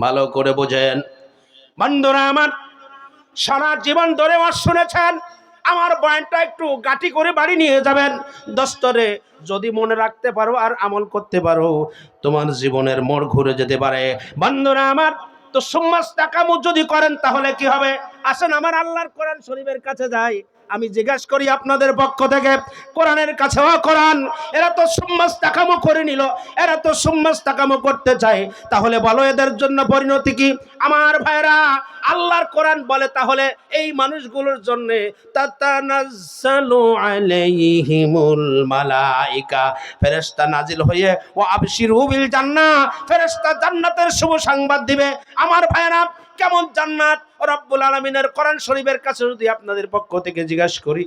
ভালো করে বোঝেন। বন্ধুরা আমার, সারা জীবন ধরে ওয়াজ শুনেছেন, আমার বয়ানটা একটু গাটি করে বাড়ি নিয়ে যাবেন। দস্তরে, যদি মনে রাখতে পারো আর আমল করতে পারো, তোমার জীবনের মোড় ঘুরে যেতে পারে। বন্ধুরা আমার, তো সুম্মাস টাকামু যদি করেন তাহলে কি হবে? আসেন আমার আল্লাহর কোরআন শরীফের কাছে যাই। আমি জিজ্ঞাসা করি আপনাদের পক্ষ থেকে, কোরআনের কাছেও কোরআন, এরা তো সুম্মাস টাকামো করে নিল, এরা তো সুম্মাস টাকামো করতে চায়। তাহলে বলো, এদের জন্য পরিণতি কি? আমার ভাইরা আল্লাহর কোরআন বলে, তাহলে এই মানুষগুলোর জন্য, তাতানাজ্জালু আলাইহিমুল মালাইকা ফেরেশতা নাজিল হয়ে ও আবশিরু বিল জান্নাহ ফেরেশতা জান্নাতের শুভ সংবাদ দিবে। আমার ভাইরা কেমন জান্নাত? রব্বুল আলমিনের কোরআন শরীফের কাছে যদি আপনাদের পক্ষ থেকে জিজ্ঞাসা করি,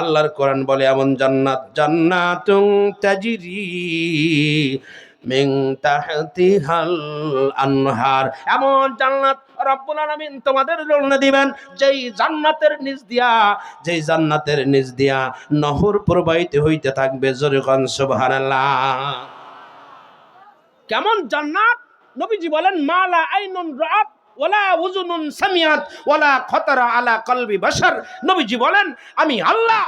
আল্লাহর কোরআন বলে, এমন জান্নাত জান্নাতুং তাজিরি আনহার। এমন জান্নাত রব্বুল তোমাদের জন্য দিবেন, যেই জান্নাতের নিচ দিয়া, যেই জান্নাতের নিচ দিয়া নহর প্রবাহিত হইতে থাকবে। জোরে কোন, সুবহানাল্লাহ। কেমন জান্নাত? নবীজি বলেন, মালা আইনুন রাত ওলা উজুনুন সামিয়াত ওলা খতরা আলা কলবি বাসার নবীজি বলেন আমি আল্লাহ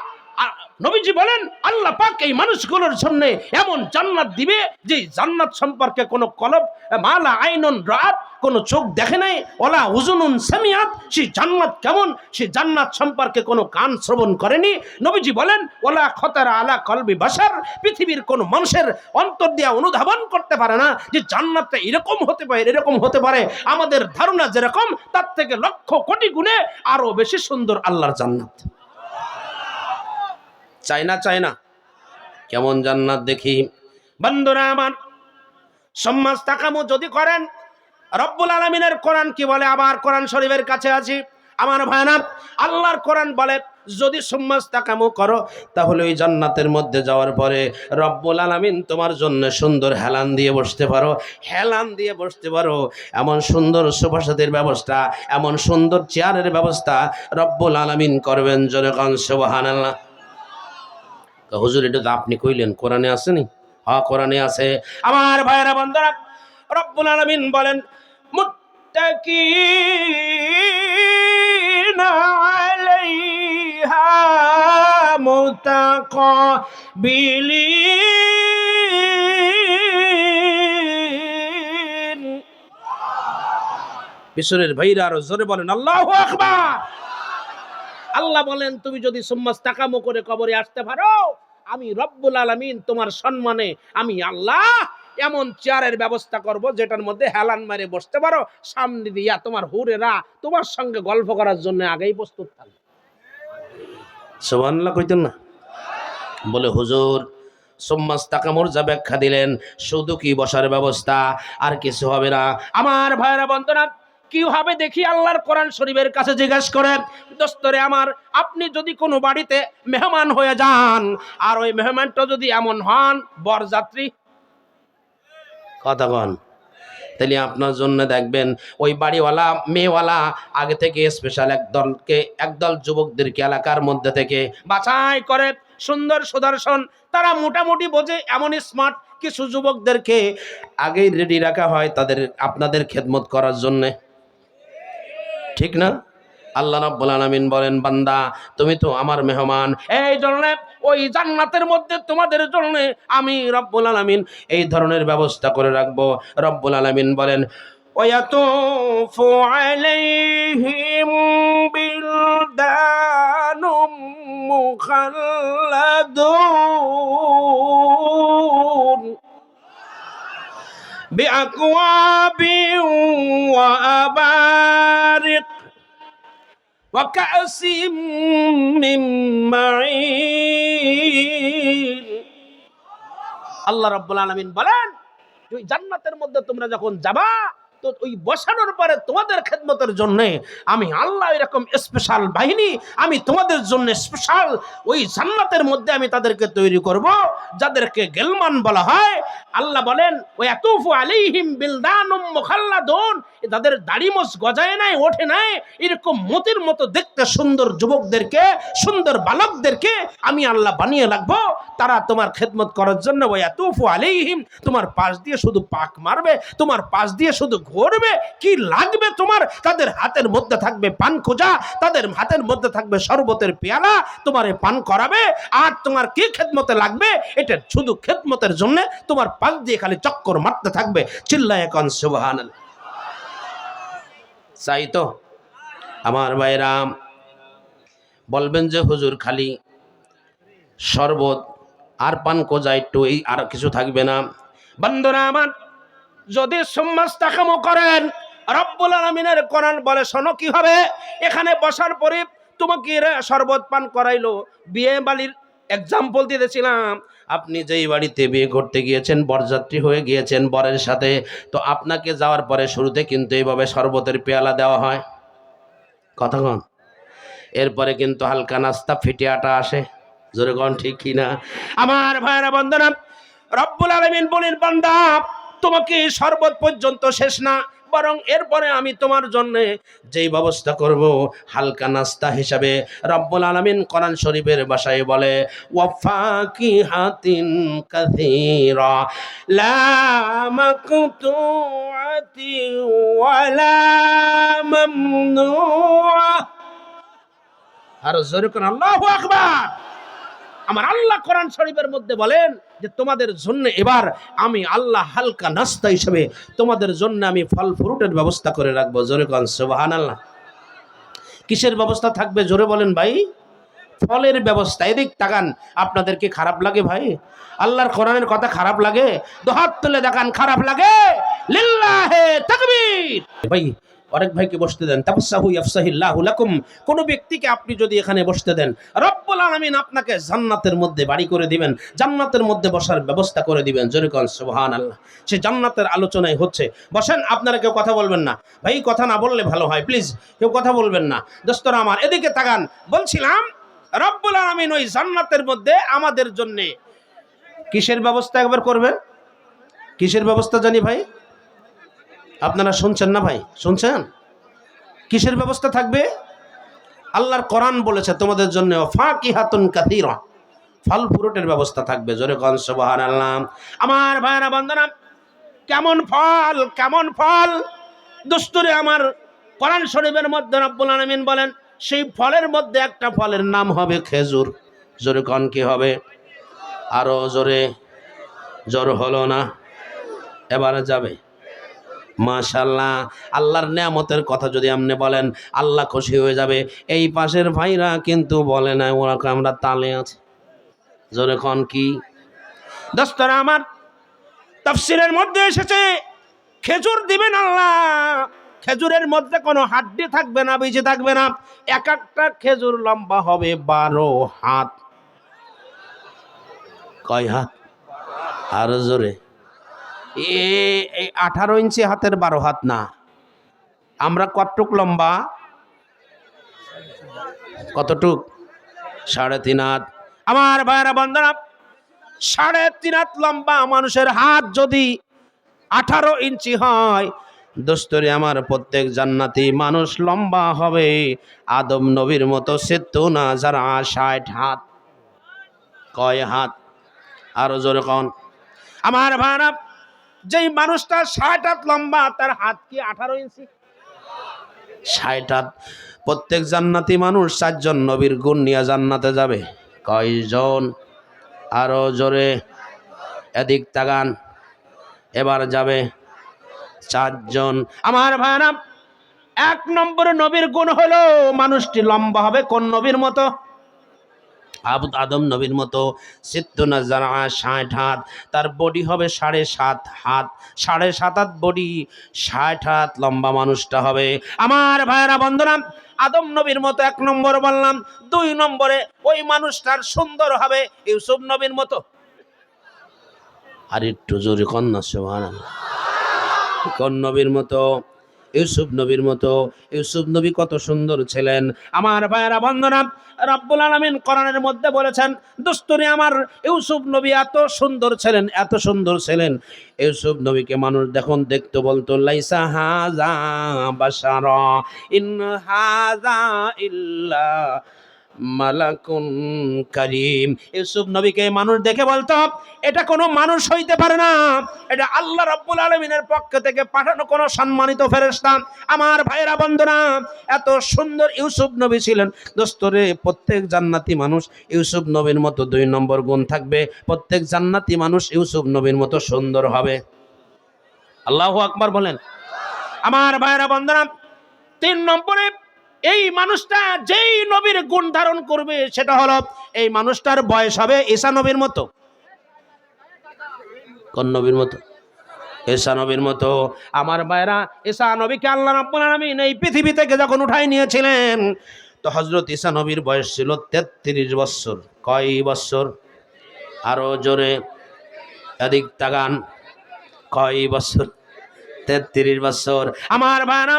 নবীজি বলেন, আল্লাহ পাক এই মানুষগুলোর জন্য এমন জান্নাত দিবে যে জান্নাত সম্পর্কে কোনো কলব, মালা, আইনুন, রাত, কোনো চোখ দেখে নাই, ওলা উজুনুন সামিয়াত সেই জান্নাত কেমন? সেই জান্নাত সম্পর্কে কোনো কান শ্রবণ করেনি। নবীজি বলেন, ওলা খতারা আলা কলবি বাসার পৃথিবীর কোনো মানুষের অন্তর দিয়া অনুধাবন করতে পারে না যে জান্নাতটা এরকম হতে পারে, এরকম হতে পারে। আমাদের ধারণা যেরকম, তার থেকে লক্ষ কোটি গুণে আরও বেশি সুন্দর আল্লাহর জান্নাত। চাই না চাই না। কেমন জান্নাত দেখি। বন্ধুরা আমার, সম্মাস তাকামো যদি করেন, রব্বুল আলমিনের কোরআন কি বলে? আবার কোরআন শরীফের কাছে আছি। আমার ভাইনা আল্লাহর কোরআন বলে, যদি সম্মাস তাকামো করো, তাহলে ওই জান্নাতের মধ্যে যাওয়ার পরে রব্বুল আলামিন তোমার জন্য সুন্দর হেলান দিয়ে বসতে পারো। হেলান দিয়ে বসতে পারো। এমন সুন্দর সুভাষাদের ব্যবস্থা, এমন সুন্দর চেয়ারের ব্যবস্থা রব্বুল আলামিন করবেন জনগণ সুবহানাল্লাহ। তো হুজুর, এটা তো আপনি কইলেন, কোরআনে আসেনি হ্যাঁ কোরআনে আছে। আমার ভাইয়েরা, বন্ধুরা, রব্বুল আলামিন বলেন, মুত্তাকিনা আলাইহা মুতাকাবিলিন। বিশ্বরের ভাইরা আরও জোরে বলেন, আল্লাহু আকবার! আল্লাহ বলেন, তুমি যদি সুম্মাস তাকামো করে কবরে আসতে পারো আমি রব্বুল আলামিন তোমার সম্মানে আমি আল্লাহ এমন চেয়ারের ব্যবস্থা করব যেটার মধ্যে হেলান মারে বসতে পারো, সামনে দিয়া তোমার হুরেরা তোমার সঙ্গে গল্প করার জন্য আগেই প্রস্তুত থাকবে। সুবহানাল্লাহ কইতেন না? বলে, হুজুর, সোম্মাস তাকামুর যা ব্যাখ্যা দিলেন, শুধু কি বসার ব্যবস্থা? আর কিছু হবে না। আমার ভাইরা বন্ধনা কি হবে দেখি আল্লাহর কোরআন শরীফের কাছে জিজ্ঞেস করেন দোস্তরে আমার, আপনি যদি কোনো বাড়িতে মেহমান হয়ে যান, আর ওই মেহমানটা যদি এমন হন, বরযাত্রী কথা কন তাহলে আপনার জন্য দেখবেন, ওই বাড়িওয়ালা, মেয়েওয়ালা আগে থেকে স্পেশাল একদলকে একদল যুবকদেরকে এলাকার মধ্যে থেকে বাছাই করে, সুন্দর সুদর্শন, তারা মোটামুটি বোঝে এমন স্মার্ট কিছু যুবকদেরকে আগেই রেডি রাখা হয় তাদের, আপনাদের খেদমত করার জন্যে। ঠিক না আল্লাহ রাব্বুল আলামিন বলেন বান্দা তুমি তো আমার মেহমান এই জন্য ওই জান্নাতের মধ্যে তোমাদের জন্য আমি রব্বুল আলামিন এই ধরনের ব্যবস্থা করে রাখবো রব্বুল আলামিন বলেন ويطوف عليهم بلدان مخلدون بأكواب وأبارق وكأس من معين আল্লাহ রাব্বুল আলামিন বলেন যে ওই জান্নাতের মধ্যে তোমরা যখন যাবা তো ওই বসানোর পরে তোমাদের খেদমতের জন্য আমি আল্লাহ এরকম স্পেশাল বাহিনী, আমি তোমাদের জন্য স্পেশাল ওই জান্নাতের মধ্যে আমি তাদেরকে তৈরি করব, যাদেরকে গেলমান বলা হয়। আল্লাহ বলেন ওই এতুফু আলাইহিম বিলদানুম মুখাল্লাদুন তাদের দাড়ি মোছ গজায় নাই, ওঠে নাই, এরকম মতির মতো দেখতে সুন্দর যুবকদেরকে, সুন্দর বালকদেরকে আমি আল্লাহ বানিয়ে রাখব। তারা তোমার খেদমত করার জন্য ওই এতুফু আলাইহিম তোমার পাশ দিয়ে শুধু পাক মারবে, তোমার পাশ দিয়ে শুধু করবে? কি লাগবে তোমার? তাদের হাতের মধ্যে থাকবে পান খোঁজা, তাদের হাতের মধ্যে থাকবে শরবতের পেয়ালা, তোমার পান করাবে। আর তোমার কি খেদমতে লাগবে? এটা শুধু খেদমতের জন্য তোমার পাশ দিয়ে খালি চক্কর মারতে থাকবে। চিল্লায় এখন সুবহান চাই তো, আমার ভাইরাম বলবেন যে হুজুর, খালি শরবত আর পান কোজা একটু, এই আর কিছু থাকবে না। বন্ধুরা, আমার যদি করেন, রব্বুল আলমিনের কোরআন বলে, শোনো কি হবে এখানে বসার পরে তোমাকে শরবত পান করাইলো। বিয়ে বাড়ির এক্সাম্পল দিতেছিলাম। আপনি যেই বাড়িতে বিয়ে করতে গিয়েছেন, বরযাত্রী হয়ে গিয়েছেন বরের সাথে, তো আপনাকে যাওয়ার পরে শুরুতে কিন্তু এইভাবে শরবতের পেয়ালা দেওয়া হয়। কন। এরপরে কিন্তু হালকা নাস্তা, ফিটে আটা আসে। জোরে কন, ঠিক কিনা? আমার ভাইরা বন্দনা রব্বুল আলমিন বলেন, বান্দা তোমাকে শরবত পর্যন্ত শেষ না, বরং এরপরে আমি তোমার জন্য যেই ব্যবস্থা করব, হালকা নাস্তা হিসাবে রব্বুল আলমিন কোরআন শরীফের বাসায় বলে ওয়াফাকি হাতিন লা আর জোরে কোন আল্লাহু আকবার। আমার আল্লাহ কোরআন শরীফের মধ্যে বলেন যে, তোমাদের জন্য এবার আমি আল্লাহ হালকা নাস্তা হিসেবে তোমাদের জন্য আমি ফল ফ্রুটের ব্যবস্থা করে রাখব। জোরে কন সুবাহান আল্লাহ কিসের ব্যবস্থা থাকবে? জোরে বলেন ভাই। ফলের ব্যবস্থা। এদিক তাকান আপনাদেরকে খারাপ লাগে ভাই? আল্লাহর কোরআনের কথা খারাপ লাগে? দোহাত তুলে দেখান, খারাপ লাগে? লিল্লাহে তাকবীর। ভাই অনেক ভাইকে বসতে দেন। তাপসাহু ইয়াফসাহিল্লাহু লাকুম। কোন ব্যক্তিকে আপনি যদি এখানে বসতে দেন, রব্বুল আলামিন আপনাকে জান্নাতের মধ্যে বাড়ি করে দিবেন, জান্নাতের মধ্যে বসার ব্যবস্থা করে দিবেন। জোরে কোন, সুবহানাল্লাহ। সে জান্নাতের আলোচনায় হচ্ছে। বসেন, আপনারা কেউ কথা বলবেন না। ভাই, কথা না বললে ভালো হয়, প্লিজ। কেউ কথা বলবেন না। দোস্তরা আমার, এদিকে তাকান। বলছিলাম, রব্বুল আলামিন ওই জান্নাতের মধ্যে আমাদের জন্য কিসের ব্যবস্থা একবার করবেন? কিসের ব্যবস্থা জানি ভাই? আপনারা শুনছেন না ভাই? শুনছেন? কিসের ব্যবস্থা থাকবে? আল্লাহর কোরআন বলেছে তোমাদের জন্য ফাঁকি হাতুন কাথিরা ফল ফ্রুটের ব্যবস্থা থাকবে। জোরে সুবহান আল্লাহ আমার ভাইরা বন্দনা কেমন ফল কেমন ফল? দোস্তরে আমার কোরআন শরীফের মধ্যে রব্বুল আলামিন বলেন, সেই ফলের মধ্যে একটা ফলের নাম হবে খেজুর। জোরে কন, কি হবে? আরও জোরে, জোর হলো না। এবারে যাবে। মাশাল্লাহ আল্লাহর নেয়ামতের কথা যদি আপনি বলেন, আল্লাহ খুশি হয়ে যাবে। এই পাশের ভাইরা কিন্তু বলে না ওরা আমরা তালে আছে। জোরে কন কি? দোস্তরা আমার তাফসিরের মধ্যে এসেছে, খেজুর দিবেন আল্লাহ। খেজুরের মধ্যে কোনো হাড্ডি থাকবে না বেঁচে থাকবে না। এক একটা খেজুর লম্বা হবে বারো হাত। কয় হাত? আর জোরে। এ আঠারো ইঞ্চি হাতের বারো হাত না। আমরা কতটুক লম্বা? কতটুক? সাড়ে তিন হাত। আমার ভাইরা বন্ধনা সাড়ে তিন হাত লম্বা মানুষের হাত যদি আঠারো ইঞ্চি হয়, দোস্তরে, আমার প্রত্যেক জান্নাতি মানুষ লম্বা হবে। আদম নবীর মতো সেতু না, যারা ষাট হাত। কয় হাত? আরও জোরে কন। আমার ভাড়া যেই মানুষটা ষাট হাত লম্বা, তার হাত কি আঠারো ইঞ্চি? ষাট হাত। প্রত্যেক জান্নাতি মানুষ চারজন নবীর গুণ নিয়ে জান্নাতে যাবে। কয়জন? আরও জোরে এদিক তাগান এবার যাবে চারজন। আমার ভাইরা, এক নম্বরে নবীর গুণ হলো, মানুষটি লম্বা হবে কোন নবীর মতো? আবু আদম নবীর মতো সিদ্ধনা জানা ষাট হাত, তার বডি হবে সাড়ে সাত হাত। সাড়ে সাত হাত বডি ষাট হাত লম্বা মানুষটা হবে। আমার ভাইয়েরা বন্ধনা আদম নবীর মতো এক নম্বর বললাম, দুই নম্বরে ওই মানুষটার সুন্দর হবে ইউসুফ নবীর মতো। আর একটু জোরে কন্যা সোহান কোন নবীর মতো ইউসুফ নবীর মতো। ইউসুফ নবী কত সুন্দর ছিলেন। আমার ভাইয়েরা বন্ধনা রব্বুল আলমিন কোরআনের মধ্যে বলেছেন, দোস্তরে আমার ইউসুফ নবী এত সুন্দর ছিলেন, এত সুন্দর ছিলেন। ইউসুফ নবীকে মানুষ দেখুন, দেখতে বলতো, লাইসা হাজা বাসার ইন হাজা ইল্লা মালাকুন করিম। ইউসুফ নবীকে মানুষ দেখে বলতো, এটা কোনো মানুষ হইতে পারে না। এটা আল্লাহ রাব্বুল আলমিনের পক্ষ থেকে পাঠানো কোনো সম্মানিত ফেরেশতা। আমার ভাইরা বন্ধুরা, এত সুন্দর ইউসুফ নবী ছিলেন। দোস্তরে প্রত্যেক জান্নাতি মানুষ ইউসুফ নবীর মতো দুই নম্বর গুণ থাকবে। প্রত্যেক জান্নাতি মানুষ ইউসুফ নবীর মতো সুন্দর হবে। আল্লাহ আকবার বলেন। আমার ভাইরা বন্ধুরা, তিন নম্বরে এই মানুষটা যেই নবীর গুণ ধারণ করবে, সেটা হলো এই মানুষটার বয়স হবে ঈসা নবীর মতো। কোন নবীর মতো? ঈসা নবীর মতো। আমার ভাইরা, ঈসা নবীকে আল্লাহ রাব্বুল আলামিন এই পৃথিবী থেকে যখন উঠাই নিয়েছিলেন, তো হজরত ঈসা নবীর বয়স ছিল তেত্রিশ বছর। কয় বছর? আরও জোরে, এদিক তাগান কয় বছর? তেত্রিশ বছর। আমার ভাইরা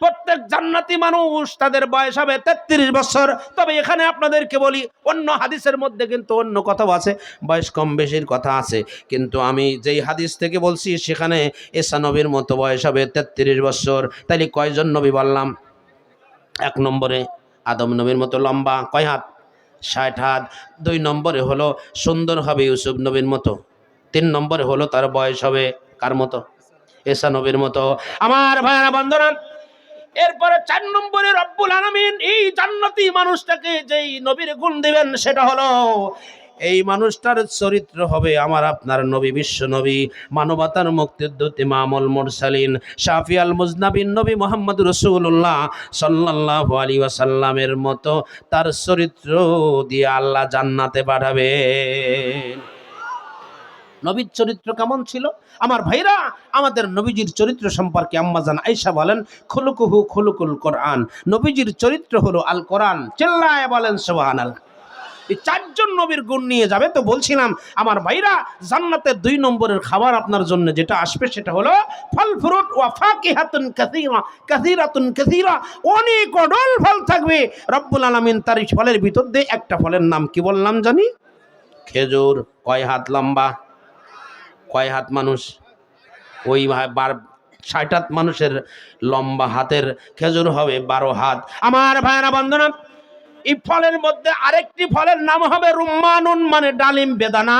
প্রত্যেক জান্নাতি মানুষ তাদের বয়স হবে তেত্রিশ বছর। তবে এখানে আপনাদেরকে বলি, অন্য হাদিসের মধ্যে কিন্তু অন্য কথাও আছে, বয়স কম বেশির কথা আছে। কিন্তু আমি যেই হাদিস থেকে বলছি, সেখানে এসা নবীর মতো বয়স হবে তেত্রিশ বছর। তাইলে কয়জন নবী বললাম? এক নম্বরে আদম নবীর মতো লম্বা, কয় হাত? ষাট হাত। দুই নম্বরে হলো সুন্দর হবে ইউসুফ নবীর মতো। তিন নম্বরে হলো তার বয়স হবে কার মতো? এসা নবীর মতো। আমার ভাইরা বন্ধনা এরপরে চার নম্বরে রব্বুল আলামিন এই জান্নাতি মানুষটাকে যেই নবীর গুণ দিবেন সেটা হলো, এই মানুষটার চরিত্র হবে আমার আপনার নবী, বিশ্ব নবী, মানবতার মুক্তির ইমামুল মুরসালিন, শাফি মুজনাবিন নবী মোহাম্মদ রসুল্লাহ সাল্লাল্লাহু আলী ওয়াসাল্লামের মতো তার চরিত্র দিয়ে আল্লাহ জান্নাতে পাঠাবে নবীর চরিত্র কেমন ছিল? আমার ভাইরা, আমাদের নবীজির চরিত্র সম্পর্কে আম্মাজান আয়েশা বলেন, খুলুকুহু খুলুকুল কোরআন। নবীজির চরিত্র হলো আল কোরআন। চিল্লায় বলেন, সুবহানাল্লাহ। এই চারজন নবীর গুণ নিয়ে যাবে তো বলছিলাম, আমার ভাইরা, জান্নাতের দুই নম্বরের খাবার আপনার জন্য যেটা আসবে সেটা হলো ফল ফ্রুট ওয়া ফাকিহাতুন কাসীরা, কাসীরাতুন কাসীরা। অনেক অডল ফল থাকবে। রব্বুল আলামিন তার ফলের ভিতর দিয়ে একটা ফলের নাম কি বললাম জানি? খেজুর, কয় হাত লম্বা? কয় হাত মানুষ? ওই বার ষাট হাত মানুষের লম্বা হাতের খেজুর হবে বারো হাত। আমার ভাইরা বন্ধনা এই ফলের মধ্যে আরেকটি ফলের নাম হবে রুম্মানুন মানে ডালিম বেদানা।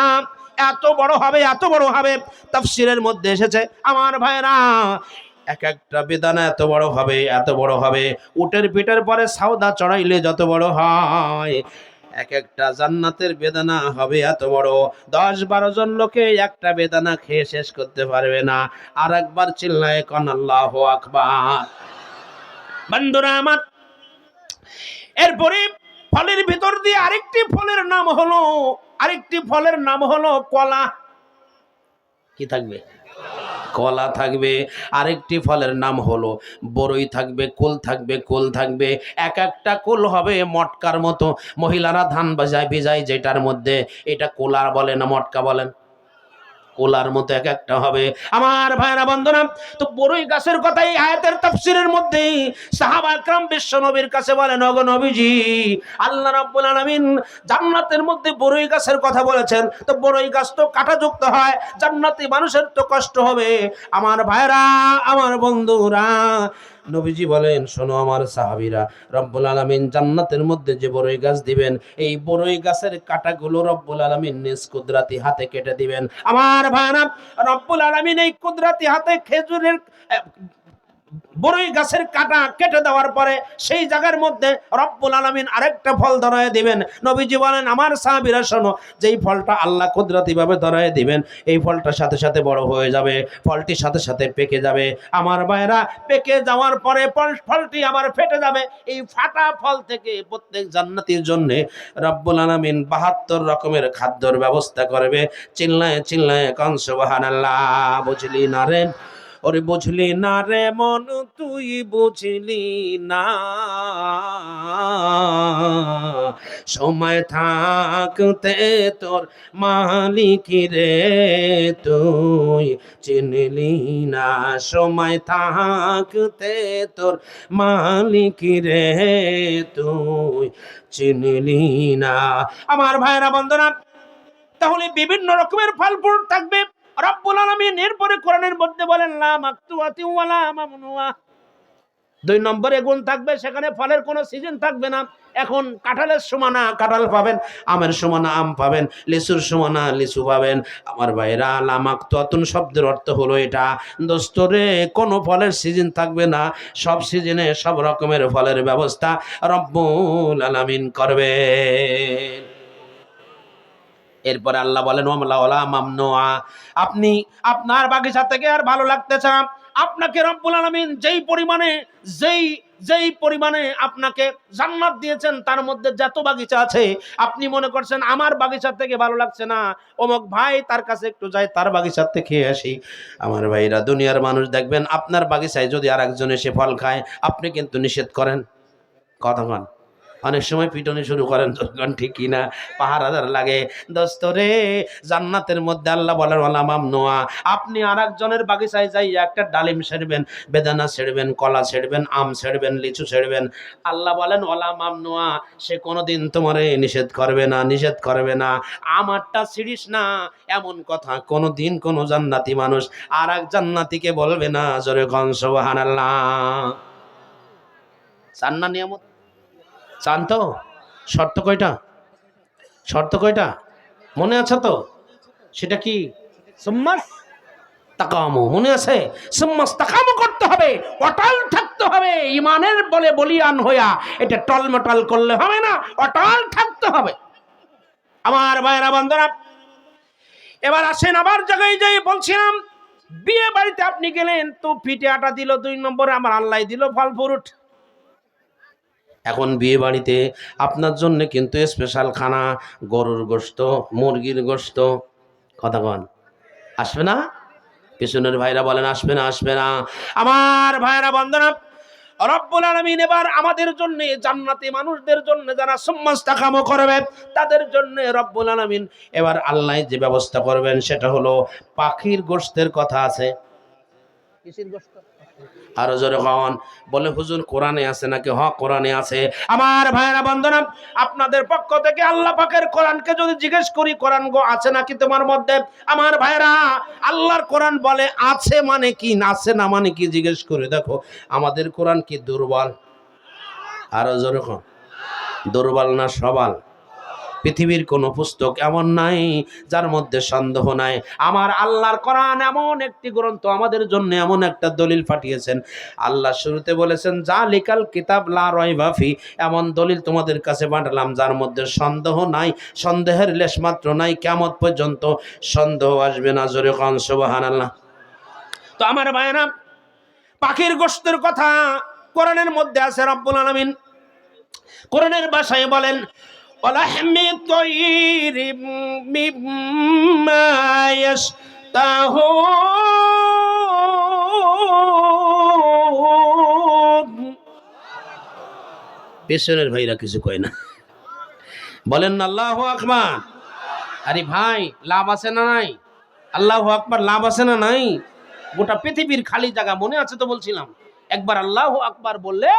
এত বড় হবে, এত বড় হবে, তাফসিরের মধ্যে এসেছে। আমার ভাইরা এক একটা বেদানা এত বড় হবে, এত বড় হবে। উটের পিঠের পরে সাউদা চড়াইলে যত বড় হয়। এক একটা জান্নাতের বেদানা হবে এত বড়। দশ বারো জন লোকে একটা বেদানা খেয়ে শেষ করতে পারবে না। আর একবার চিল্লায় কন, আল্লাহ আকবার। বন্ধুরা আমার, এরপরে ফলের ভিতর দিয়ে আরেকটি ফলের নাম হলো, আরেকটি ফলের নাম হলো কলা। কি থাকবে? কলা থাকবে, আরেকটি ফলের নাম হলো বড়ই থাকবে, কুল থাকবে কুল থাকবে। এক একটা কুল হবে মটকার মতো। মহিলারা ধান বাজায়, ভিজায় যেটার মধ্যে। এটা কোলা বলে না মটকা বলেন কোলার মতো এক একটা হবে। আমার ভাইরা বন্ধনা তো বড়ই গাছের কথা এই আয়াতের তাফসিরের মধ্যে সাহাবা আকরাম বিশ্ব নবীর কাছে বলেন, ওগো নবীজি, আল্লাহ রাব্বুল আলামিন জান্নাতের মধ্যে বড়ই গাছের কথা বলেছেন। তো বড়ই গাছ তো কাঁটাযুক্ত হয়, জান্নাতি মানুষের তো কষ্ট হবে। আমার ভাইরা আমার বন্ধুরা নবীজি বলেন, শোনো আমার সাহাবিরা, রব্বুল আলমিন জান্নাতের মধ্যে যে বড়ই গাছ দিবেন, এই বড়ই গাছের কাঁটাগুলো রব্বুল আলমিন নিজ কুদরাতি হাতে কেটে দিবেন। আমার ভাইরা, রব্বুল আলমিন এই কুদরাতি হাতে খেজুরের বড়ই গাছের কাটা কেটে দেওয়ার পরে সেই জায়গার মধ্যে রব্বুল আলামিন আরেকটা ফল ধরায় দিবেন। নবীজি বলেন, আমার সাহাবীরা, শোনো, যেই ফলটা আল্লাহ কুদরতি ভাবে ধরায় দিবেন, এই ফলটার সাথে সাথে বড় হয়ে যাবে ফলটির সাথে সাথে পেকে যাবে। আমার ভাইরা পেকে যাওয়ার পরে ফল- ফলটি আবার ফেটে যাবে। এই ফাটা ফল থেকে প্রত্যেক জান্নাতির জন্যে রব্বুল আলামিন বাহাত্তর রকমের খাদ্যর ব্যবস্থা করবে। চিল্লায় চিল্লায় কন, সুবহানাল্লাহ, বুঝলি না রে? ওরে বুঝলি না রে মন তুই বুঝলি না সময় থাকতে তোর মালিক রে তুই চিনলি না সময় থাকতে তোর মালিক রে তুই চিনলি না আমার ভাইরা বন্ধনা তাহলে বিভিন্ন রকমের ফল ফ্রুট থাকবে। রব্বুল আলামিন এরপরে কোরআনের মধ্যে বলেন, লা মাকতুয়াতি ওয়ালা মামনুয়া। দুই নম্বরে গুণ থাকবে, সেখানে ফলের কোনো সিজন থাকবে না। এখন কাঁঠালের সমানা, কাঁঠাল পাবেন, আমের সমানা, আম পাবেন, লিচুর সমানা, লিচু পাবেন। আমার ভাইরা লামাক ততুন শব্দের অর্থ হলো এটা। দোস্তরে কোনো ফলের সিজন থাকবে না। সব সিজনে সব রকমের ফলের ব্যবস্থা রব্বুল আলামিন করবে। এরপরে আল্লাহ বলেন আপনি আপনার বাগিচা থেকে আর ভালো লাগতেছে না আপনাকে রব্বুল আলামিন যেই পরিমাণে, যেই যেই পরিমাণে আপনাকে জান্নাত দিয়েছেন, তার মধ্যে যত বাগিচা আছে, আপনি মনে করছেন, আমার বাগিচার থেকে ভালো লাগছে না। অমুক ভাই তার কাছে একটু যাই, তার বাগিচার থেকে আসি। আমার ভাইরা, দুনিয়ার মানুষ দেখবেন, আপনার বাগিচায় যদি আর একজন এসে ফল খায়, আপনি কিন্তু নিষেধ করেন। কথা কতক্ষণ অনেক সময় পিটনি শুরু করেন যখন ঠিক কিনা পাহারাদার লাগে, দোস্ত রে, জান্নাতের মধ্যে আল্লাহ বলেন আলামাম নোয়া আপনি আর একজনের বাগিচায় যাই একটা ডালিম ছেড়বেন, বেদানা ছেড়বেন, কলা ছেড়বেন, আম ছেড়বেন, লিচু ছেড়বেন। আল্লাহ বলেন ওলামাম নোয়া সে কোনোদিন তোমারে নিষেধ করবে না, নিষেধ করবে না। আমারটা ছিড়িস না। এমন কথা কোনো দিন কোনো জান্নাতি মানুষ আর এক জান্নাতিকে বলবে না, জোরে কনস আল্লাহ চান্না নিয়ামত চান তো শর্ত কয়টা? শর্ত কয়টা? মনে আছে তো? সেটা কি? সুম্মাস? তাকামো, মনে আছে? সুম্মাস তাকামো করতে হবে, অটল থাকতে হবে, ইমানের বলে বলিয়ান হইয়া এটা টলমটল করলে হবে না, অটল থাকতে হবে। আমার ভাইরা বন্ধুরা, এবার আসেন, আবার জায়গায় যাই বলছিলাম, বিয়ে বাড়িতে আপনি গেলেন, তো পিঠে আটা দিল দুই নম্বরে, আমার আল্লাহ দিল ফল ফ্রুট এখন বিয়ে বাড়িতে আপনার জন্য কিন্তু স্পেশাল খানা, গরুর গোস্ত মুরগির গোস্ত কথা কন, আসবে না? পিছনের ভাইরা বলেন, আসবে না আসবে না। আমার ভাইরা বন্দনা রব্বুল আলামিন এবার আমাদের জন্য, জান্নাতি মানুষদের জন্য যারা সম্মাস্তা কামও করবে, তাদের জন্য রব্বুল আলামিন এবার আল্লাহ যে ব্যবস্থা করবেন, সেটা হলো পাখির গোস্তের কথা আছে। কিসের গোস্ত আরও জোরে কন। বলে, হুজুর, কোরআনে আছে নাকি? হ কোরআনে আছে। আমার ভাইরা বন্ধনা আপনাদের পক্ষ থেকে আল্লাহ পাকের কোরআনকে যদি জিজ্ঞেস করি, কোরআন গো আছে নাকি তোমার মধ্যে? আমার ভাইরা আল্লাহর কোরআন বলে, আছে মানে কি আছে না মানে কি? জিজ্ঞেস করে, দেখো, আমাদের কোরআন কি দুর্বল? আরও জোরে কন। দুর্বল না সবাল? পৃথিবীর কোনো পুস্তক এমন নাই, যার মধ্যে সন্দেহ নাই। আমার আল্লাহর কোরআন এমন একটি গ্রন্থ আমাদের জন্য এমন একটা দলিল পাঠিয়েছেন। আল্লাহ শুরুতে বলেছেন যা লিকাল কিতাব লা রয় রয়বাফি এমন দলিল তোমাদের কাছে পাঠালাম, যার মধ্যে সন্দেহ নাই, সন্দেহের লেশ মাত্র নাই কেমত পর্যন্ত সন্দেহ আসবে না। জোরে কন সুবাহান আল্লাহ তো আমার ভাইরা পাখির গোস্তের কথা কোরআনের মধ্যে আছে রব্বুল আলামিন। কোরআনের ভাষায় বলেন ولحم طير مما يشتهون পেছনের ভাইরা কিছু কয় না বলেন না আল্লাহ আকবার আরে ভাই লাভ আছে না নাই আল্লাহ আকবার লাভ আছে না নাই গোটা পৃথিবীর খালি জায়গা মনে আছে তো বলছিলাম একবার আল্লাহ আকবার বললে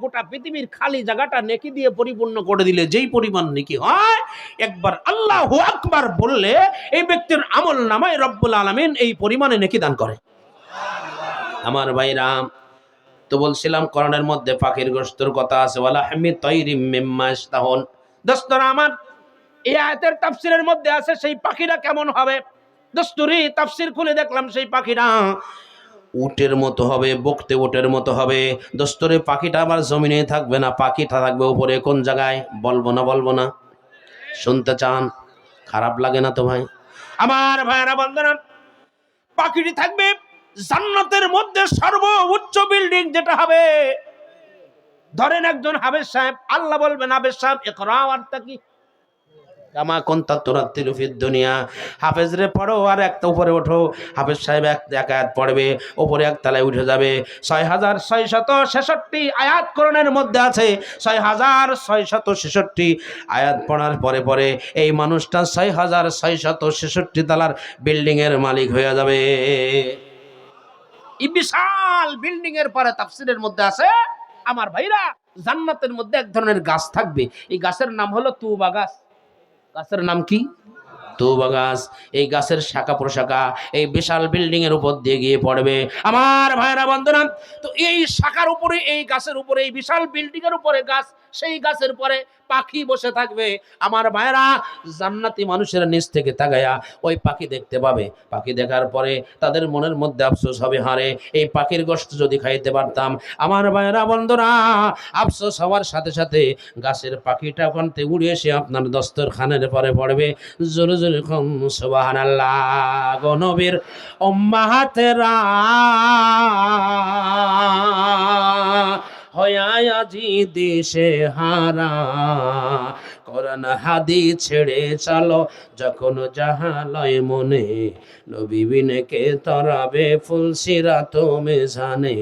গোটা পৃথিবীর খালি জায়গাটা নেকি দিয়ে পরিপূর্ণ করে দিলে, যেই পরিমাণ নেকি হয়, একবার আল্লাহ আকবার বললে এই ব্যক্তির আমল নামায় রব্বুল আলমিন এই পরিমাণে নেকি দান করে। আমার ভাইরা, তো বলছিলাম করণের মধ্যে পাখির গোস্তর কথা আছে, ওয়ালা হামি তৈরি মিম্মাস তাহন দোস্তরা, আমার এই আয়াতের তাফসিরের মধ্যে আছে, সেই পাখিরা কেমন হবে? দোস্তরি, তাফসির খুলে দেখলাম সেই পাখিরা উটের মতো হবে, বকতে উটের মতো হবে। দোস্তরে, পাখিটা আমার জমিনে থাকবে না, পাখিটা থাকবে উপরে, কোন জায়গায়? বলব না বলব না। শুনতে চান, খারাপ লাগে না তো ভাই? আমার ভাইরা বন্ধনা পাখিটি থাকবে জান্নাতের মধ্যে সর্ব উচ্চ বিল্ডিং যেটা হবে। ধরেন একজন হাবেজ সাহেব, আল্লাহ বলবেন হাবেজ সাহেব একরা আর্তা কি? কামা কোনটা তোরা তিরুফির দুনিয়া। হাফেজ রে পড়ো আর একটা উপরে ওঠো। হাফেজ সাহেব এক এক আয়াত পড়বে ওপরে এক তলায় উঠে যাবে। ছয় হাজার ছয় শত ছেষট্টি আয়াত করণের মধ্যে আছে। ছয় হাজার ছয় শত ছেষট্টি আয়াত পড়ার পরে পরে এই মানুষটা ছয় হাজার ছয় শত ছেষট্টি তালার বিল্ডিংয়ের মালিক হয়ে যাবে। এই বিশাল বিল্ডিং এর পরে তাফসিরের মধ্যে আছে, আমার ভাইরা জান্নাতের মধ্যে এক ধরনের গাছ থাকবে। এই গাছের নাম হলো তুবা গাছ। গাছের নাম কি? তৌবা গাছ। এই গাছের শাখা প্রশাখা এই বিশাল বিল্ডিং এর উপর দিয়ে গিয়ে পড়বে। আমার ভাইরা বন্ধুরা, তো এই শাখার উপরে, এই গাছের উপরে, এই বিশাল বিল্ডিং এর উপরে গাছ, সেই গাছের পরে পাখি বসে থাকবে। আমার ভাইরা জান্নাতি মানুষের নিচ থেকে তাকায়া ওই পাখি দেখতে পাবে। পাখি দেখার পরে তাদের মনের মধ্যে আফসোস হবে, হারে, এই পাখির গোশত যদি খাইতে পারতাম। আমার ভাইরা বন্ধুরা, আফসোস হওয়ার সাথে সাথে গাছের পাখিটা ওখান থেকে উড়ে এসে আপনার দস্তর খানের পরে পড়বে। জোরে জোরে কম সোবাহান গনবীর অম্মাহাতেরা হয়াজি দেশে হারা। কোরআন হাদি ছেড়ে চালো, যখন জাহালয় মনে নবী বিনকে তরাবে ফুলসিরা তুমি জানে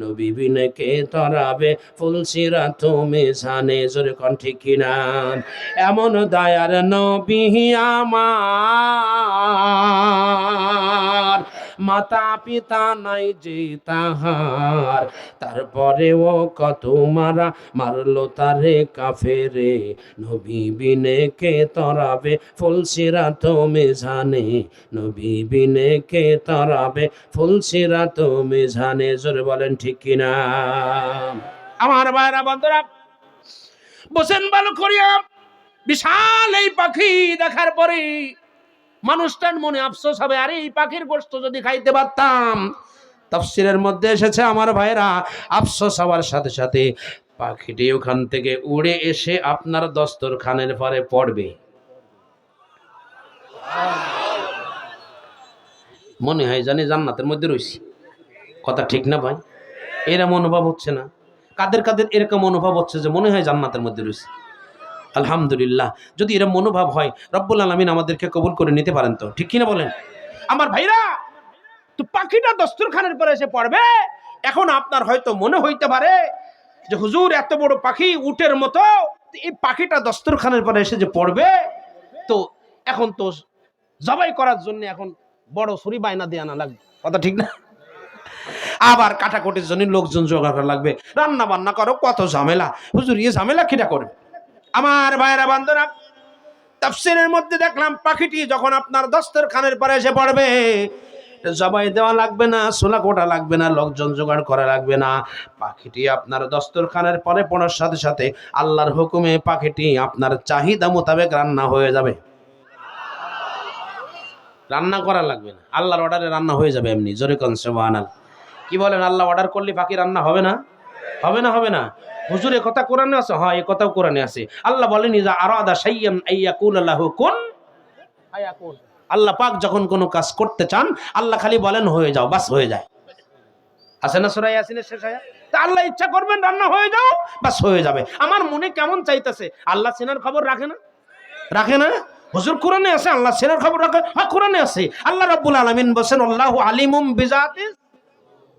নবী বিনকে তরাবে ফুলসিরা তুমি জানে জোরে কন ঠিক কিনা? এমন দয়ার নবী আমার। মাতা পিতা নাই যে তাহার। তারপরেও কত মারা মারলো তারে কাফেরে। নবী বিনে কে তরাবে ফুলসিরা তুমি জানে নবী বিনে কে তরাবে ফুলসিরা তুমি জানে জোরে বলেন, ঠিক কিনা আমার ভাইরা, বন্ধুরা, বসেন ভালো করিয়া বিশাল এই পাখি দেখার পরে মানুষটার মনে আফসোস হবে, আরে এই পাখির গোস্ত যদি খাইতে পারতাম। তফসিলের মধ্যে এসেছে আমার ভাইরা আফসোস হওয়ার সাথে সাথে পাখিটি ওখান থেকে উড়ে এসে আপনার দস্তরখানের পরে পড়বে। মনে হয় জানি জান্নাতের মধ্যে রয়েছি কথা ঠিক না ভাই? এরকম অনুভব হচ্ছে না। কাদের কাদের এরকম অনুভব হচ্ছে যে মনে হয় জান্নাতের মধ্যে রয়েছে আলহামদুলিল্লাহ। যদি এরকম মনোভাব হয়, রব্বুল আলমিন আমাদেরকে কবুল করে নিতে পারেন তো। ঠিক কিনা বলেন? আমার ভাইরা, তো পাখিটা দস্তরখানের পরে এসে পড়বে। এখন আপনার হয়তো মনে হইতে পারে যে, হুজুর, এত বড় পাখি উটের মতো। এই পাখিটা দস্তরখানের পরে এসে যে পড়বে, তো এখন তো জবাই করার জন্য এখন বড় ছুরি বায়না দিয়ে আনা লাগবে। কথা ঠিক না? আবার কাটাকুটির জন্য লোকজন জোগাড় করা লাগবে। রান্না বান্না করো, কত ঝামেলা। হুজুর ইয়ে ঝামেলা কিটা করবে আমার ভাইরা বান্ধরা তাফসিরের মধ্যে দেখলাম পাখিটি যখন আপনার দস্তরখানের পরে এসে পড়বে, জবাই দেওয়া লাগবে না সোলা কোটা লাগবে না, লোকজন জোগাড় করা লাগবে না। পাখিটি আপনার দস্তরখানের পরে পড়ার সাথে সাথে আল্লাহর হুকুমে পাখিটি আপনার চাহিদা মোতাবেক রান্না হয়ে যাবে। রান্না করা লাগবে না, আল্লাহর অর্ডারে রান্না হয়ে যাবে এমনি, জোরে কনসেবান কি বলেন, আল্লাহ অর্ডার করলে পাখি রান্না হবে না? হবে না হবে না। হুজুর এ কথা কোরআনে আছে? হ্যাঁ এই কথাও কোরআনে আছে। আল্লাহ বলেন যে আরও আদা সাইয়াম আইয়াকুল আল্লাহ কোন। আয়াকুল আল্লাহ পাক যখন কোনো কাজ করতে চান আল্লাহ খালি বলেন হয়ে যাও বাস হয়ে যায়। আছে না সুরাই আসিনের শেষ আয়া তা আল্লাহ ইচ্ছা করবেন রান্না হয়ে যাও বাস হয়ে যাবে। আমার মনে কেমন চাইতেছে? আল্লাহ সিনার খবর রাখে না? রাখে না? হুজুর কোরআনে আছে? আল্লাহ সিনার খবর রাখে? হ্যাঁ কোরআনে আছে। আল্লাহ রাব্বুল আলামিন বলেন আল্লাহু আলিমুম বিজাতিস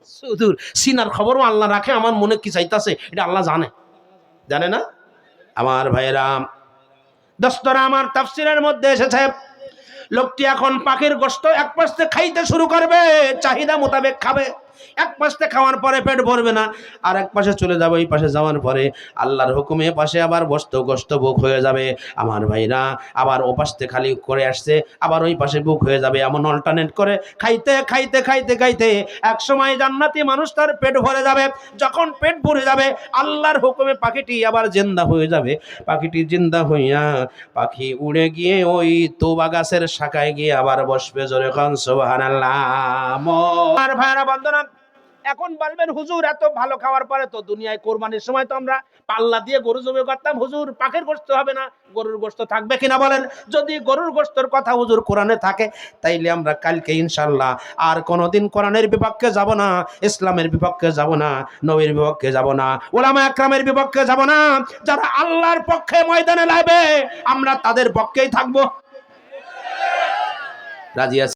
সুদূর। সিনার খবরও আল্লাহ রাখে, আমার মনে কি চাইতাছে, এটা আল্লাহ জানে। জানে না? আমার ভাইরাম দস্তরা, আমার তাফসিরের মধ্যে এসেছে, লোকটি এখন পাখির গোস্ত এক পাশে খাইতে শুরু করবে, চাহিদা মোতাবেক খাবে। এক পাশে খাওয়ার পরে পেট ভরবে না, আর এক পাশে চলে যাবে, ওই পাশে যাওয়ার পরে আল্লাহর হুকুমে পাশে আবার বস্ত গোস্ত বুক হয়ে যাবে। আমার ভাইরা আবার ও পাশে খালি করে আসছে, আবার ওই পাশে বুক হয়ে যাবে, এমন অল্টারনেট করে খাইতে খাইতে খাইতে খাইতে এক সময় জান্নাতি মানুষ তার পেট ভরে যাবে। যখন পেট ভরে যাবে, আল্লাহর হুকুমে পাখিটি আবার জিন্দা হয়ে যাবে। পাখিটি জিন্দা হইয়া পাখি উড়ে গিয়ে ওই তোবা গাছের শাখায় গিয়ে আবার বসবে জোরে সোহান আর ভাইরা বন্দনা এখন বলবেন, হুজুর, এত ভালো খাওয়ার পরে তো দুনিয়ায় কোরবানির সময় তো আমরা পাল্লা দিয়ে গরু জবে করতাম। হুজুর, পাখির গোস্ত হবে না। গরুর গোস্ত থাকবে কিনা বলেন? যদি গরুর গোস্তর কথা হুজুর কোরআনে থাকে, তাইলে আমরা কালকে ইনশাল্লাহ আর কোনোদিন কোরআনের বিপক্ষে যাব না, ইসলামের বিপক্ষে যাব না, নবীর বিপক্ষে যাব না, ওলামা একরামের বিপক্ষে যাব না। যারা আল্লাহর পক্ষে ময়দানে লাইবে আমরা তাদের পক্ষেই থাকব। রাজি